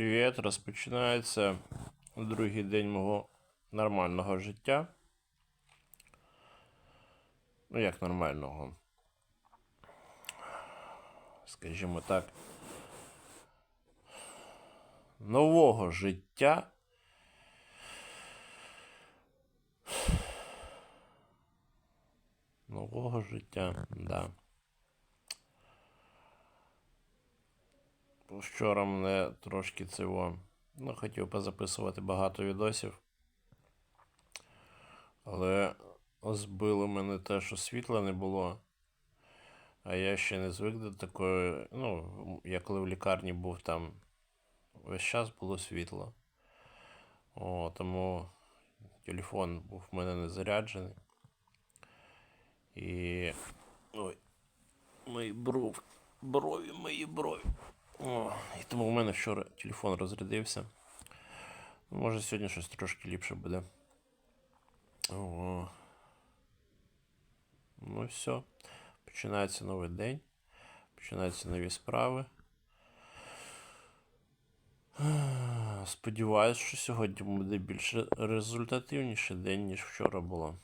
Привіт! Розпочинається другий день мого нормального життя. Ну, як нормального. Скажімо так. Нового життя. Нового життя, да. Вчора мене трошки цього. Ну, хотів позаписувати багато відосів. Але збило мене те, що світла не було. А я ще не звик до такої. Ну, я коли в лікарні був там весь час було світло. О, тому телефон був в мене не заряджений. І. Ой. Мої бров. Брові, мої брові. О, і тому у мене вчора телефон розрядився. Ну, Може сьогодні щось трошки ліпше буде. О. Ну все. Починається новий день. Починаються нові справи. Сподіваюсь, що сьогодні буде більш результативніший день, ніж вчора було.